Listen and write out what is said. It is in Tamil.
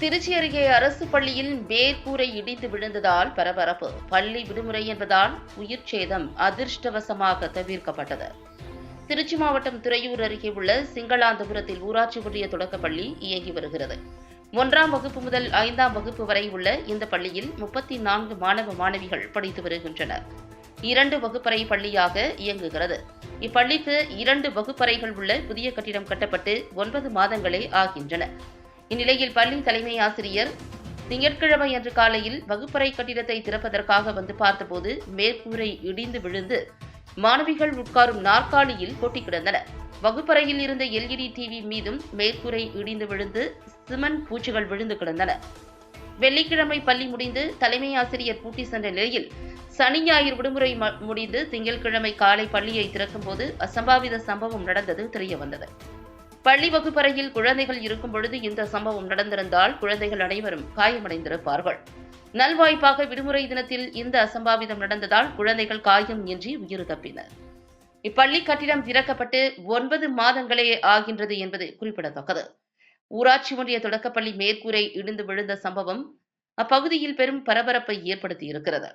திருச்சி அருகே அரசு பள்ளியில் மேற்கூரை இடிந்து விழுந்ததால் பரபரப்பு. பள்ளி விடுமுறை என்பதால் உயிர் சேதம் அதிர்ஷ்டவசமாக தவிர்க்கப்பட்டது. திருச்சி மாவட்டம் துறையூர் அருகே உள்ள சிங்களாந்தபுரத்தில் ஊராட்சி ஒன்றிய தொடக்கப்பள்ளி இயங்கி வருகிறது. ஒன்றாம் வகுப்பு முதல் ஐந்தாம் வகுப்பு வரை உள்ள இந்த பள்ளியில் முப்பத்தி நான்கு மாணவ மாணவிகள் படித்து வருகின்றனர். இரண்டு வகுப்பறை பள்ளியாக இயங்குகிறது. இப்பள்ளிக்கு இரண்டு வகுப்பறைகள் உள்ள புதிய கட்டிடம் கட்டப்பட்டு ஒன்பது மாதங்களே ஆகின்றன. இந்நிலையில் பள்ளி தலைமை ஆசிரியர் திங்கட்கிழமை அன்று காலையில் வகுப்பறை கட்டிடத்தை திறப்பதற்காக வந்து பார்த்தபோது மேற்கூரை இடிந்து விழுந்து மாணவிகள் உட்காரும் நாற்காலியில் கொட்டி கிடந்தன வகுப்பறையில் இருந்த எல்இடி டிவி மீதும் மேற்கூரை இடிந்து விழுந்து சிமெண்ட் பூச்சிகள் விழுந்து கிடந்தன. வெள்ளிக்கிழமை பள்ளி முடிந்து தலைமை ஆசிரியர் பூட்டி சென்ற நிலையில் சனி ஞாயிறு விடுமுறை ம- முடிந்து திங்கட்கிழமை காலை பள்ளியை திறக்கும் போது அசம்பாவித சம்பவம் நடந்தது தெரியவந்தது. பள்ளி வகுப்பறையில் குழந்தைகள் இருக்கும் பொழுது இந்த சம்பவம் நடந்திருந்தால் குழந்தைகள் அனைவரும் காயமடைந்திருப்பார்கள். நல்வாய்ப்பாக விடுமுறை தினத்தில் இந்த அசம்பாவிதம் நடந்ததால் குழந்தைகள் காயம் இன்றி உயிர் தப்பினர். இப்பள்ளி கட்டிடம் திறக்கப்பட்டு ஒன்பது மாதங்களே ஆகின்றது என்பது குறிப்பிடத்தக்கது. ஊராட்சி ஒன்றிய தொடக்கப்பள்ளி மேற்கூரை இடிந்து விழுந்த சம்பவம் அப்பகுதியில் பெரும் பரபரப்பை ஏற்படுத்தியிருக்கிறது.